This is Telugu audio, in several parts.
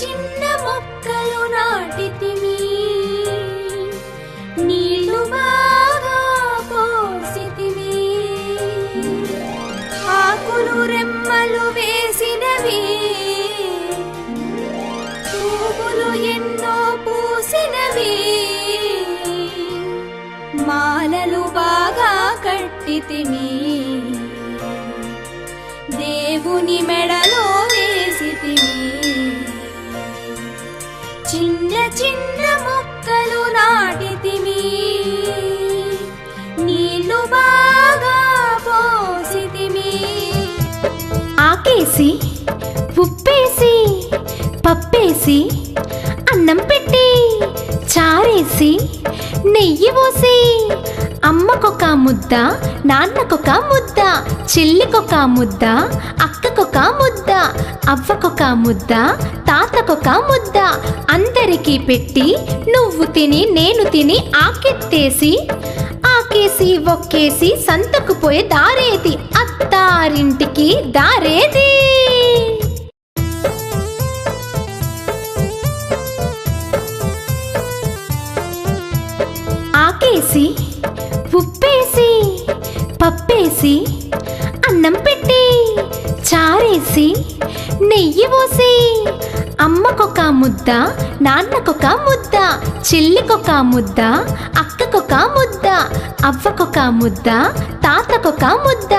చిన్న మొక్కలు నాటితివి నీళ్ళు బాగా పోసితివి ఆకులు రెమ్మలు వేసినవి. పువ్వులు ఎన్నో పూసినవి. మాలలు బాగా కట్టితివి దేవుని మెడలో చిన్న చిన్న మొక్కలు నాటితిమి నీళ్ళు బాగా పోసితిమి ఆకేసి ఉప్పేసి పప్పేసి అన్నం పెట్టి చారేసి నెయ్యి పోసి అమ్మకొక ముద్ద నాన్నకొక ముద్ద చెల్లికొక ముద్ద అక్కకొక ముద్ద అవ్వ ముద్ద తాతకొక ముద్ద. అందరికీ పెట్టి నువ్వు తిని నేను తిని ఆకెత్తేసి ఆకేసి ఒక్కేసి సంతకు పోయే దారేది. అత్తారింటికి దారేది. ఆకేసి ఉప్పేసి పప్పేసి అన్నం పెట్టి. చారేసి నెయ్యి పోసి అమ్మకొక ముద్ద నాన్నకొక ముద్ద చెల్లికొక ముద్ద అక్కకొక ముద్ద అవ్వకొక ముద్ద తాతకొక ముద్ద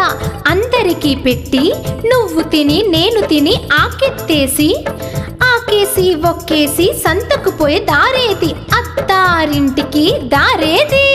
అందరికీ పెట్టి నువ్వు తిని నేను తిని ఆకెత్తేసి ఆకేసి ఒక్కేసి సంతకు పోయే దారేది. అత్తారింటికి దారేది.